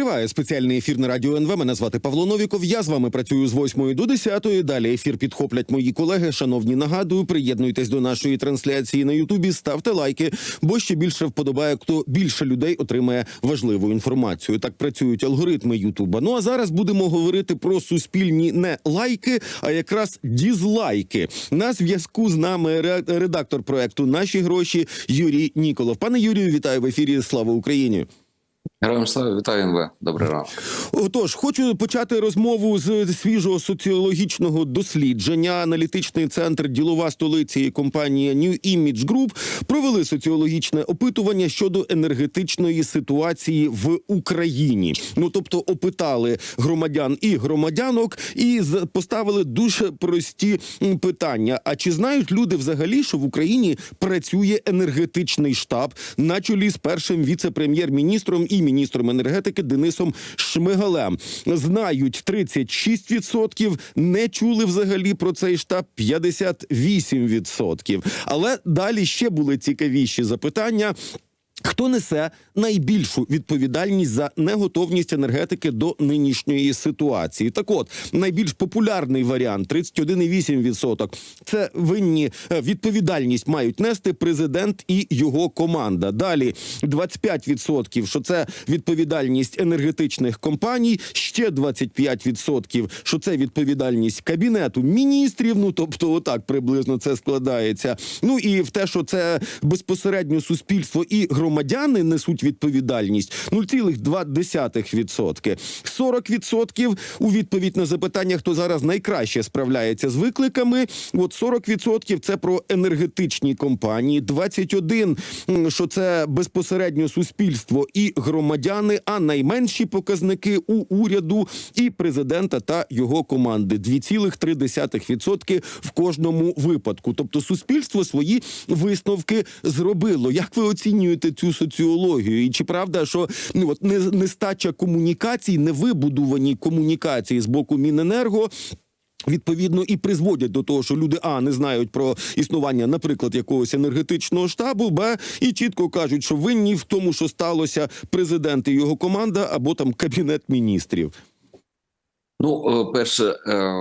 Триває спеціальний ефір на радіо НВ. Мене звати Павло Новіков. Я з вами працюю з 8 до 10. Далі ефір підхоплять мої колеги. Шановні, нагадую, приєднуйтесь до нашої трансляції на Ютубі, ставте лайки, бо ще більше вподобає, хто більше людей отримає важливу інформацію. Так працюють алгоритми Ютуба. Ну а зараз будемо говорити про суспільні не лайки, а якраз дізлайки. На зв'язку з нами редактор проекту Наші гроші Юрій Ніколов. Пане Юрію, вітаю в ефірі. Слава Україні! Героям слава вітаю НВ. Добрий ранок. Отож, хочу почати розмову з свіжого соціологічного дослідження. Аналітичний центр ділова столиці і компанія New Image Group провели соціологічне опитування щодо енергетичної ситуації в Україні. Ну тобто, опитали громадян і громадянок і поставили дуже прості питання. А чи знають люди взагалі, що в Україні працює енергетичний штаб на чолі з першим віце-прем'єр-міністром і міністром енергетики Денисом Шмигалем? Знають 36%, не чули взагалі про цей штаб 58%. Але далі ще були цікавіші запитання. Хто несе найбільшу відповідальність за неготовність енергетики до нинішньої ситуації? Так, от найбільш популярний варіант 31,8%. Це винні е, відповідальність мають нести президент і його команда. Далі 25%, що це відповідальність енергетичних компаній. Ще 25%, що це відповідальність кабінету міністрів. Ну тобто, отак приблизно це складається. Ну і в те, що це безпосередньо суспільство і громадяни несуть відповідальність 0,2%. 40% у відповідь на запитання, хто зараз найкраще справляється з викликами. От 40% це про енергетичні компанії, 21% що це безпосередньо суспільство і громадяни, а найменші показники у уряду і президента та його команди 2,3% в кожному випадку. Тобто суспільство свої висновки зробило. Як ви оцінюєте цю соціологію? І чи правда, що ну от не- нестача комунікацій, невибудувані комунікації з боку Міненерго? Відповідно, і призводять до того, що люди а не знають про існування, наприклад, якогось енергетичного штабу, б і чітко кажуть, що винні в тому, що сталося президент і його команда, або там кабінет міністрів. Ну, е, перше, е,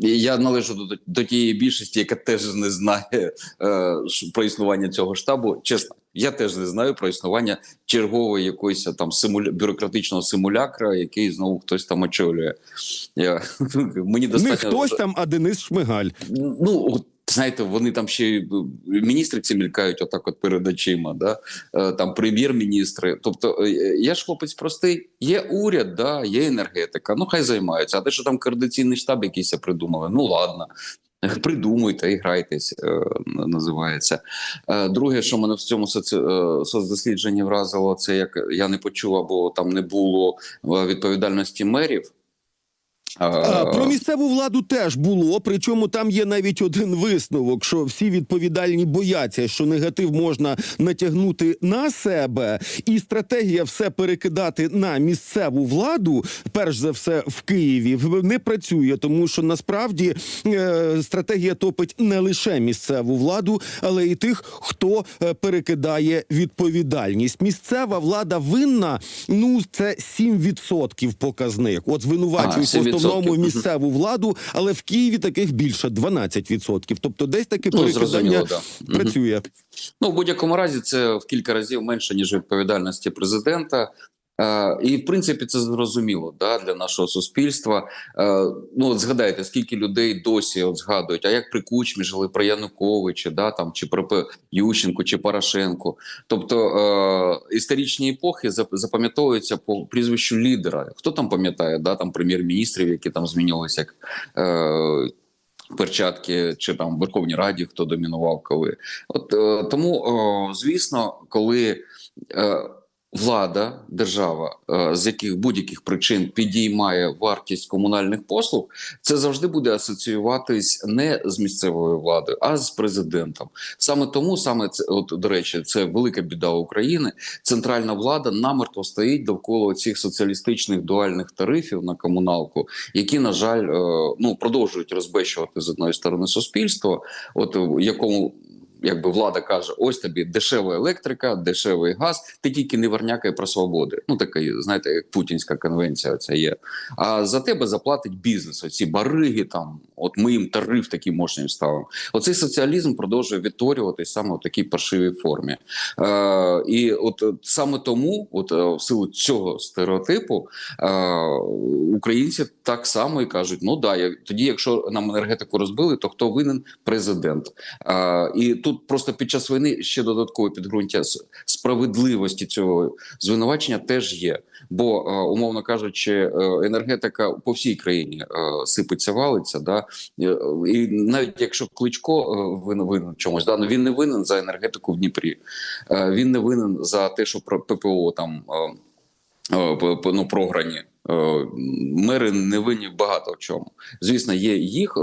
я належу до, до тієї більшості, яка теж не знає е, про існування цього штабу. Чесно, я теж не знаю про існування чергової якоїсь там симуля... бюрократичного симулякра, який знову хтось там очолює. Я, мені Не хтось там, а Денис Шмигаль. Ну, знаєте, вони там ще е, міністри ці мількають отак от перед очима, да? Е, там прем'єр-міністри. Тобто, е, я ж хлопець простий, є уряд, да? є енергетика, ну хай займаються. А те, що там координаційний штаб якийсь придумали, ну ладно. Придумуйте і грайтесь, називається. Друге, що мене в цьому соцдослідженні вразило, це як я не почув, або там не було відповідальності мерів. Про місцеву владу теж було. Причому там є навіть один висновок, що всі відповідальні бояться, що негатив можна натягнути на себе, і стратегія все перекидати на місцеву владу, перш за все в Києві, не працює, тому що насправді е, стратегія топить не лише місцеву владу, але і тих, хто е, перекидає відповідальність. Місцева влада винна. Ну це 7% показник. От звинувачують А, в 7%. основному Мгм. місцеву владу, але в Києві таких більше 12%. Тобто, десь таке Ну, перекидання да. Працює. Ну, в будь-якому разі, це в кілька разів менше, ніж відповідальності президента. Е, і в принципі це зрозуміло да, для нашого суспільства. Е, ну, от згадайте, скільки людей досі от згадують, а як при Кучмі жили про Януковича, да, там, чи про Ющенко, чи Порошенко. Тобто е, історичні епохи запам'ятовуються по прізвищу лідера. Хто там пам'ятає, да, там прем'єр-міністрів, які там змінилися як. Е, Перчатки чи там Верховній Раді хто домінував коли. От е, тому, о, звісно, коли е, влада, держава, е, з яких будь-яких причин підіймає вартість комунальних послуг, це завжди буде асоціюватись не з місцевою владою, а з президентом. Саме тому, саме це, от до речі, це велика біда України. Центральна влада намертво стоїть довкола цих соціалістичних дуальних тарифів на комуналку, які, на жаль, е, ну продовжують розбещувати з одної сторони суспільство, от якому якби влада каже: ось тобі дешева електрика, дешевий газ, ти тільки не вернякай про свободи. Ну такий, знаєте, як путінська конвенція. Це є. А за тебе заплатить бізнес. Оці бариги там, от ми їм тариф такий мощний ставимо. Оцей соціалізм продовжує відтворюватись саме в такій паршивій формі. Е, і от саме тому, от е, в силу цього стереотипу, е, українці так само і кажуть: ну да, як- тоді, якщо нам енергетику розбили, то хто винен? Президент. Е, і тут просто під час війни ще додаткове підґрунтя справедливості цього звинувачення теж є. Бо, е, умовно кажучи, е, енергетика по всій країні е, сипеться, валиться. Да? І навіть якщо Кличко винен, в чомусь, да? ну він не винен за енергетику в Дніпрі. Він не винен за те, що ППО там ну, програні. Мери не винні багато в чому. Звісно, є їх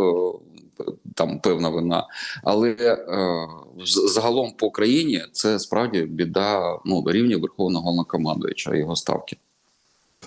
там певна вина, але е, загалом по країні це справді біда ну, рівня Верховного Головнокомандуюча його ставки.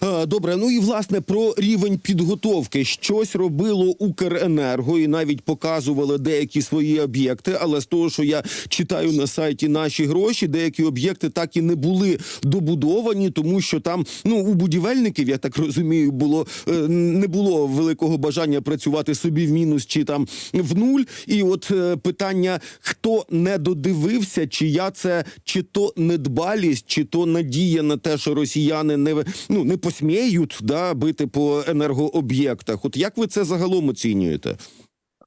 Е, Добре, ну і власне про рівень підготовки щось робило Укренерго і навіть показували деякі свої об'єкти. Але з того, що я читаю на сайті наші гроші, деякі об'єкти так і не були добудовані, тому що там ну у будівельників, я так розумію, було е, не було великого бажання працювати собі в мінус чи там в нуль. І от е, питання: хто не додивився, чия це чи то недбалість, чи то надія на те, що росіяни не ну не посміють да бити по енергооб'єктах. От як ви це загалом оцінюєте?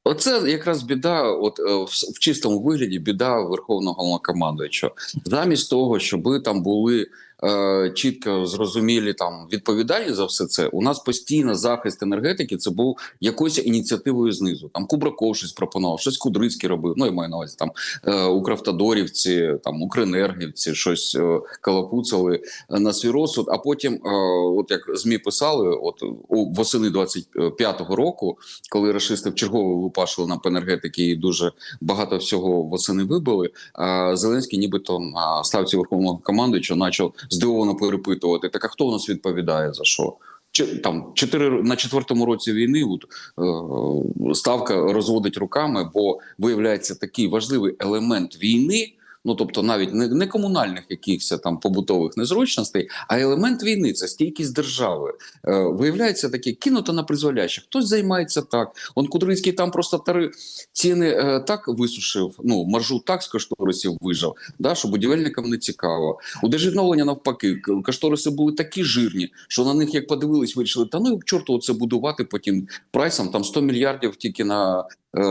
Оце якраз біда, от е, в, чистому вигляді, біда верховного Головнокомандуючого. Замість того, щоб там були е, чітко зрозумілі там відповідальні за все це. У нас постійно захист енергетики це був якоюсь ініціативою знизу. Там Кубраков щось пропонував, щось Кудрицький робив. Ну я маю на увазі там е, Укравтодорівці, там Укренергівці, щось е, калапуцали на свій розсуд. А потім, е, от як змі писали, от у восени 25-го року коли рашисти вчергово випашували нам по енергетики і дуже багато всього восени вибили. А Зеленський, нібито на ставці верховного командуючого, почав здивовано перепитувати: так а хто у нас відповідає за що? Чи там чотири на четвертому році війни от, е, ставка розводить руками, бо виявляється такий важливий елемент війни. Ну тобто, навіть не, не комунальних якихось там побутових незручностей, а елемент війни це стійкість держави. Е, виявляється таке кинуто на призволяще. Хтось займається так. Он Кудрицький там просто тари ціни е, так висушив. Ну маршрут так з кошторисів вижав, да, що будівельникам не цікаво. У держвідновлення навпаки, кошториси були такі жирні, що на них як подивились, вирішили, та ну чорту це будувати потім прайсом. Там 100 мільярдів тільки на е,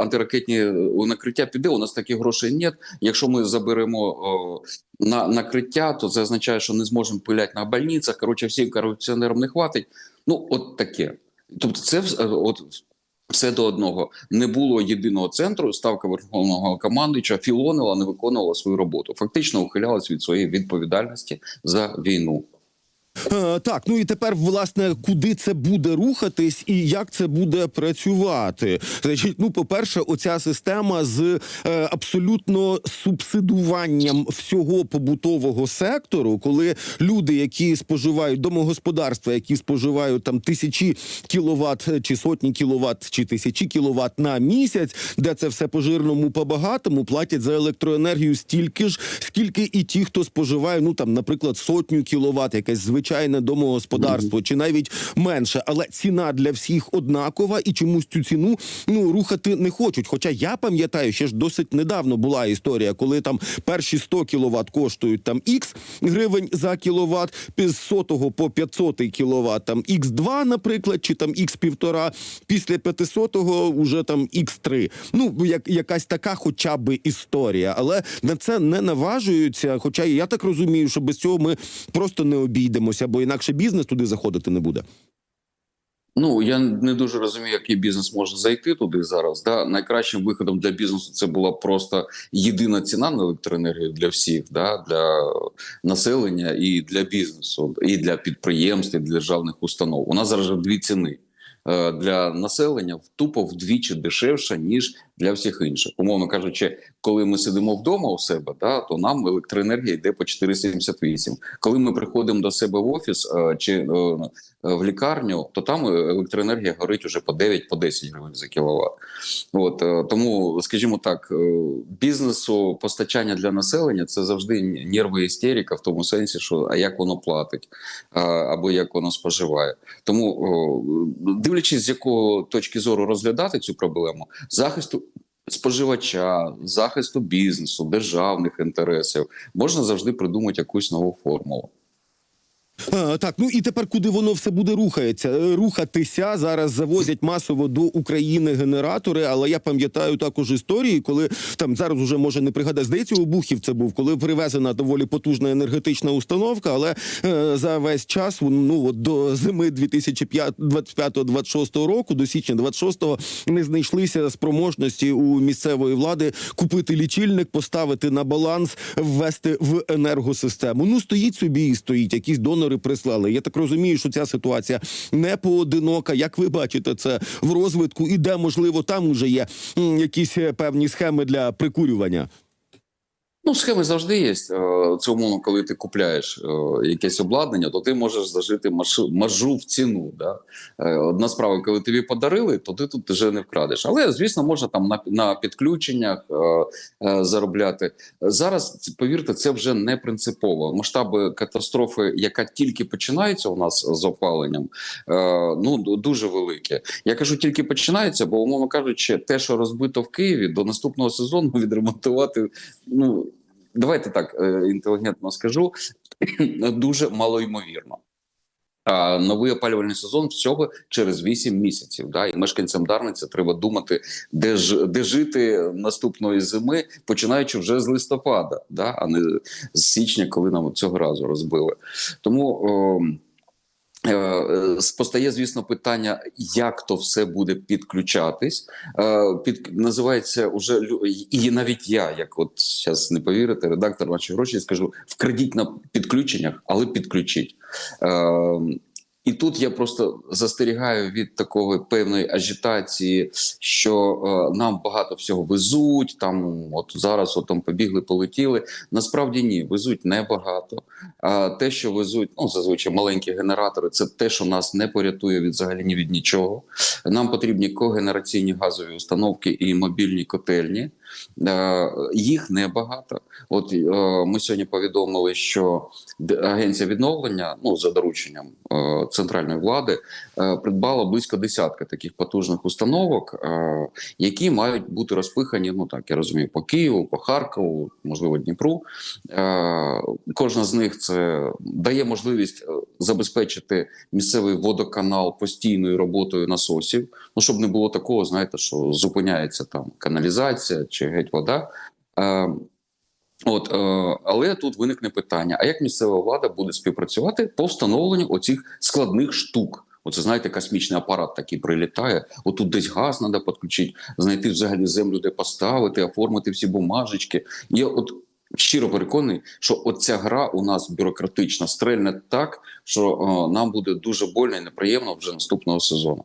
антиракетні е, накриття піде. У нас таких грошей нет. Якщо ми заберемо е, на накриття, то це означає, що не зможемо пиляти на больницях. Коротше, всім корупціонерам не хватить. Ну, от таке. Тобто, це е, от все до одного не було єдиного центру. Ставка верховного командуюча філонила, не виконувала свою роботу. Фактично ухилялась від своєї відповідальності за війну. Е, так, ну і тепер, власне, куди це буде рухатись і як це буде працювати? Значить, ну, по-перше, оця система з е, абсолютно субсидуванням всього побутового сектору, коли люди, які споживають домогосподарства, які споживають там тисячі кіловат чи сотні кіловат, чи тисячі кіловат на місяць, де це все по жирному по багатому, платять за електроенергію стільки ж, скільки і ті, хто споживає, ну там, наприклад, сотню кіловат, якесь звичайне домогосподарство, чи навіть менше, але ціна для всіх однакова, і чомусь цю ціну ну рухати не хочуть. Хоча я пам'ятаю, ще ж досить недавно була історія, коли там перші 100 кіловат коштують там X гривень за кіловат, з сотого по 500 кіловат, там X2, наприклад, чи там X1,5, після 500-го вже там X3. Ну, як, якась така хоча б історія, але на це не наважуються. Хоча я так розумію, що без цього ми просто не обійдемося, бо інакше бізнес туди заходити не буде. Ну я не дуже розумію, який бізнес може зайти туди зараз. Да? Найкращим виходом для бізнесу це була просто єдина ціна на електроенергію для всіх, да? для населення і для бізнесу, і для підприємств, і для державних установ. У нас зараз дві ціни. Е, для населення тупо вдвічі дешевша ніж для всіх інших. Умовно кажучи, коли ми сидимо вдома у себе, да то нам електроенергія йде по 4,78. Коли ми приходимо до себе в офіс е, чи е, в лікарню, то там електроенергія горить уже по 9 по 10 гривень за кіловат. От тому, скажімо так, бізнесу постачання для населення це завжди нерви істерика в тому сенсі, що а як воно платить, або як воно споживає. Тому, о, дивлячись, з якого точки зору розглядати цю проблему, захисту. Споживача, захисту бізнесу, державних інтересів можна завжди придумати якусь нову формулу. А, так, ну і тепер куди воно все буде рухається? Е, Рухатися зараз завозять масово до України генератори. Але я пам'ятаю також історії, коли там зараз уже може не пригадати, здається, у Бухів це був, коли привезена доволі потужна енергетична установка. Але е, за весь час, ну от до зими 2025-2026 року, до січня 26-го, не знайшлися спроможності у місцевої влади купити лічильник, поставити на баланс, ввести в енергосистему. Ну стоїть собі і стоїть. Якісь донори прислали. Я так розумію, що ця ситуація не поодинока. Як ви бачите це в розвитку, і де можливо там уже є якісь е, певні схеми для прикурювання. Ну, схеми завжди є. Е, умовно, коли ти купляєш е, якесь обладнання, то ти можеш зажити маржу в ціну. Да? Е, Одна справа, коли тобі подарили, то ти тут вже не вкрадеш. Але, звісно, можна там на, на підключеннях заробляти. Зараз, повірте, це вже не принципово. Масштаби катастрофи, яка тільки починається у нас з опаленням, ну дуже великі. Я кажу, тільки починається, бо, умовно кажучи, те, що розбито в Києві, до наступного сезону відремонтувати. Ну давайте так е, інтелігентно скажу, дуже малоймовірно. А новий опалювальний сезон всього через 8 місяців. Да? І мешканцям Дарниці треба думати, де ж де жити наступної зими, починаючи вже з листопада, да? а не з січня, коли нам цього разу розбили. Тому. О, е, е, Постає, звісно, питання, як то все буде підключатись. Е, Під називається уже і навіть я, як от зараз не повірите, редактор ваші гроші скажу: вкрадіть на підключеннях, але підключіть. І тут я просто застерігаю від такої певної ажітації, що е, нам багато всього везуть. Там от зараз от там побігли, полетіли. Насправді ні, везуть небагато. А те, що везуть, ну зазвичай маленькі генератори, це те, що нас не порятує від взагалі ні від нічого. Нам потрібні когенераційні газові установки і мобільні котельні. Е, Їх небагато. От е, ми сьогодні повідомили, що агенція відновлення, ну за дорученням е, центральної влади, придбала близько десятка таких потужних установок, які мають бути розпихані. Ну так я розумію, по Києву, по Харкову, можливо, Дніпру. Кожна з них це дає можливість забезпечити місцевий водоканал постійною роботою насосів. Ну щоб не було такого, знаєте, що зупиняється там каналізація чи геть вода. Е, От, е, але тут виникне питання: а як місцева влада буде співпрацювати по встановленню оцих складних штук? Оце знаєте, космічний апарат такий прилітає. Отут десь газ треба підключити, знайти взагалі землю, де поставити, оформити всі бумажечки. Я от щиро переконаний, що оця гра у нас бюрократична стрельне так, що е, нам буде дуже больно і неприємно вже наступного сезону.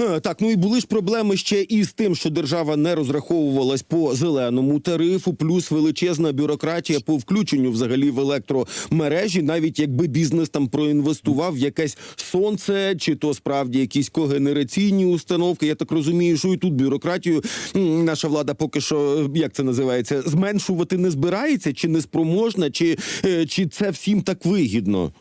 Е, Так, ну і були ж проблеми ще і з тим, що держава не розраховувалась по зеленому тарифу, плюс величезна бюрократія по включенню взагалі в електромережі, навіть якби бізнес там проінвестував в якесь сонце, чи то справді якісь когенераційні установки. Я так розумію, що і тут бюрократію наша влада поки що як це називається, зменшувати не збирається, чи не спроможна, чи, е, чи це всім так вигідно.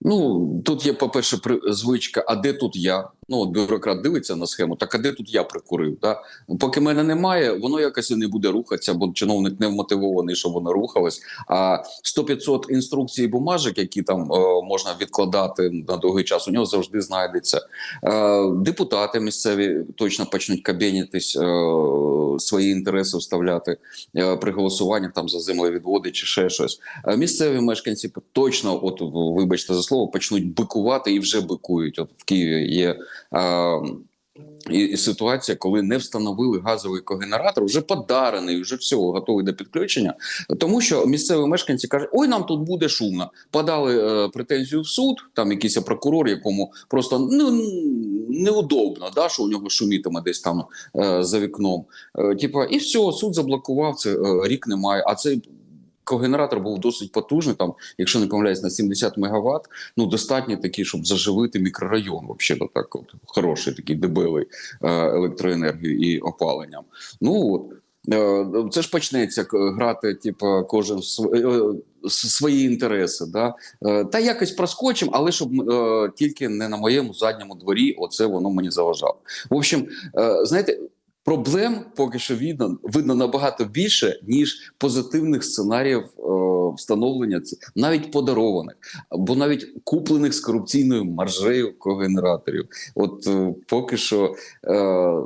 Ну тут є, по-перше, при- звичка, а де тут я? Ну, от бюрократ дивиться на схему, так а де тут я прикурив? Да? Поки мене немає, воно якось і не буде рухатися, бо чиновник не вмотивований, щоб воно рухалось. А 100-500 інструкцій бумажок, які там е, можна відкладати на довгий час, у нього завжди знайдеться. Е, депутати місцеві точно почнуть кабінятись, е, свої інтереси вставляти е, при голосуванні там за землевідводи чи ще щось. А місцеві мешканці точно, от вибачте за слово, почнуть бикувати і вже бикують. От в Києві є. І, і ситуація, коли не встановили газовий когенератор, вже подарений, вже все, готовий до підключення. Тому що місцеві мешканці кажуть: ой, нам тут буде шумно. Подали е, претензію в суд, там якийсь прокурор, якому просто ну неудобно, да, що у нього шумітиме десь там е, за вікном. Е, типа, і все, суд заблокував це, е, рік немає. А цей когенератор був досить потужний, там, якщо не помиляюсь, на 70 мегаватт. Ну, достатньо такий, щоб заживити мікрорайон, взагалі, так от, хороший, такий дебелий е, електроенергією і опаленням. Ну от. Е, Це ж почнеться грати, типу, кожен е, свої інтереси. Да? Та якось проскочимо, але щоб тільки не на моєму задньому дворі, оце воно мені заважало. В общем, знаєте, проблем поки що видно, видно набагато більше, ніж позитивних сценаріїв е, встановлення, навіть подарованих, або навіть куплених з корупційною маржею когенераторів. От е, поки що. Е,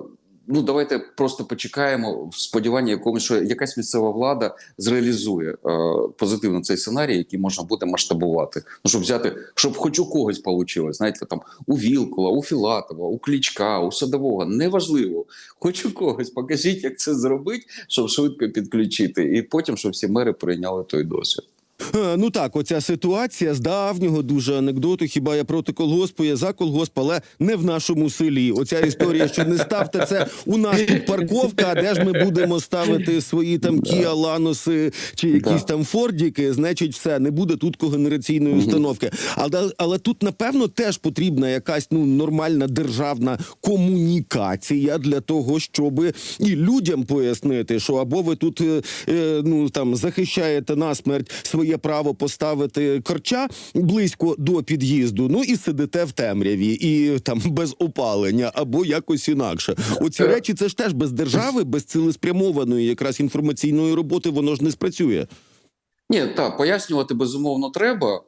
Ну, давайте просто почекаємо в сподіванні якомусь, що якась місцева влада зреалізує е, позитивно цей сценарій, який можна буде масштабувати. Ну, щоб взяти, щоб хоч у когось вийшло, знаєте, там у Вілкула, у Філатова, у Клічка, у Садового, неважливо. Хоч у когось покажіть, як це зробити, щоб швидко підключити, і потім, щоб всі мери прийняли той досвід. Е, Ну так, оця ситуація з давнього дуже анекдоту. Хіба я проти колгоспу, я за колгосп, але не в нашому селі. Оця історія, що не ставте це у нас тут парковка. А де ж ми будемо ставити свої там Кіа Ланоси чи якісь там Фордіки? Значить, все не буде тут когенераційної установки. Але але тут напевно теж потрібна якась ну нормальна державна комунікація для того, щоб і людям пояснити, що або ви тут е, е, ну там захищаєте насмерть своє право поставити корча близько до під'їзду. Ну і сидите в темряві, і там без опалення, або якось інакше. Оці речі це ж теж без держави, без цілеспрямованої якраз інформаційної роботи, воно ж не спрацює. Ні, так, пояснювати безумовно треба.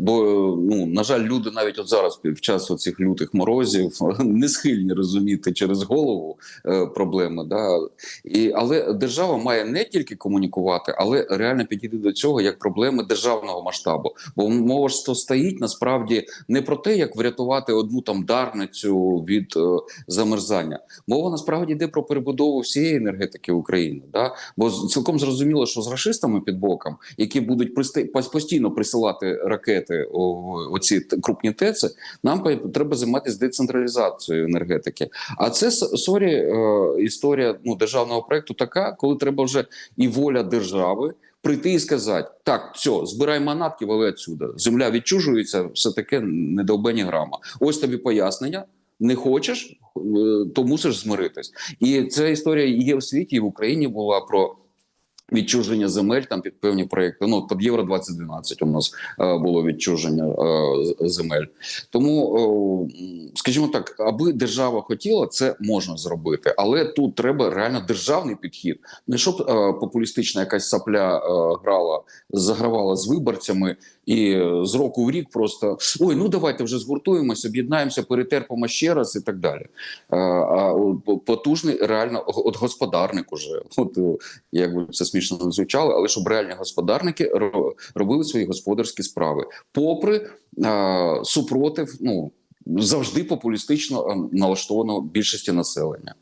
Е, Бо ну на жаль, люди навіть от зараз під час цих лютих морозів не схильні розуміти через голову е, проблеми. Да? І, але держава має не тільки комунікувати, але реально підійти до цього як проблеми державного масштабу. Бо мова ж то стоїть насправді не про те, як врятувати одну там дарницю від е, замерзання. Мова насправді йде про перебудову всієї енергетики України. Да? Бо цілком зрозуміло, що з рашистами під боком, які будуть постійно присилати ракети у оці крупні ТЕЦи, нам треба займатися децентралізацією енергетики. А це сорі е, історія ну, державного проекту така, коли треба вже і воля держави. Прийти і сказати: так, все, збирай манатки, вали отсюда. Земля відчужується, все таке недовбені грама. Ось тобі пояснення. Не хочеш, е, то мусиш змиритись. І ця історія є в світі, і в Україні була про відчуження земель там під певні проекти. Ну, під Євро 2012 у нас е, було відчуження е, земель. Тому, е, скажімо так, аби держава хотіла, це можна зробити, але тут треба реально державний підхід. Не щоб е, популістична якась сапля е, грала, загравала з виборцями. І е, з року в рік просто ой, ну давайте вже згуртуємося, об'єднаємося, перетерпимо ще раз і так далі. Е, А потужний реально от господарник уже, от е, як би це смішно не звучало, але щоб реальні господарники ро- робили свої господарські справи, попри супротив, ну завжди популістично е, налаштованого більшості населення.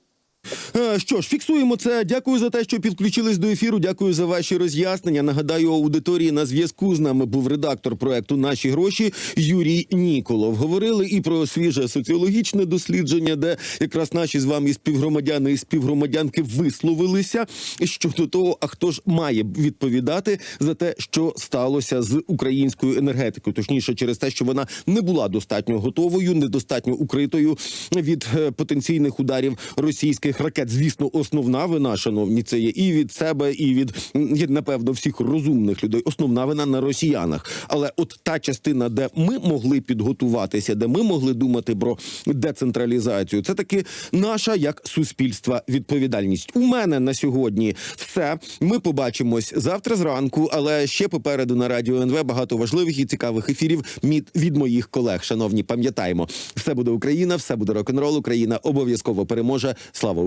Е, Що ж, фіксуємо це. Дякую за те, що підключились до ефіру. Дякую за ваші роз'яснення. Нагадаю, аудиторії на зв'язку з нами був редактор проекту Наші гроші Юрій Ніколов. Говорили і про свіже соціологічне дослідження, де якраз наші з вами співгромадяни і співгромадянки висловилися щодо того, а хто ж має відповідати за те, що сталося з українською енергетикою, точніше, через те, що вона не була достатньо готовою, недостатньо укритою від е, потенційних ударів російських ракет. Звісно, основна вина, шановні, це є і від себе, і від напевно всіх розумних людей. Основна вина на росіянах. Але от та частина, де ми могли підготуватися, де ми могли думати про децентралізацію, це таки наша як суспільства відповідальність. У мене на сьогодні все. Ми побачимось завтра зранку, але ще попереду на радіо НВ багато важливих і цікавих ефірів від, моїх колег. Шановні, пам'ятаємо, все буде Україна, все буде рок-н-рол. Україна обов'язково переможе. Слава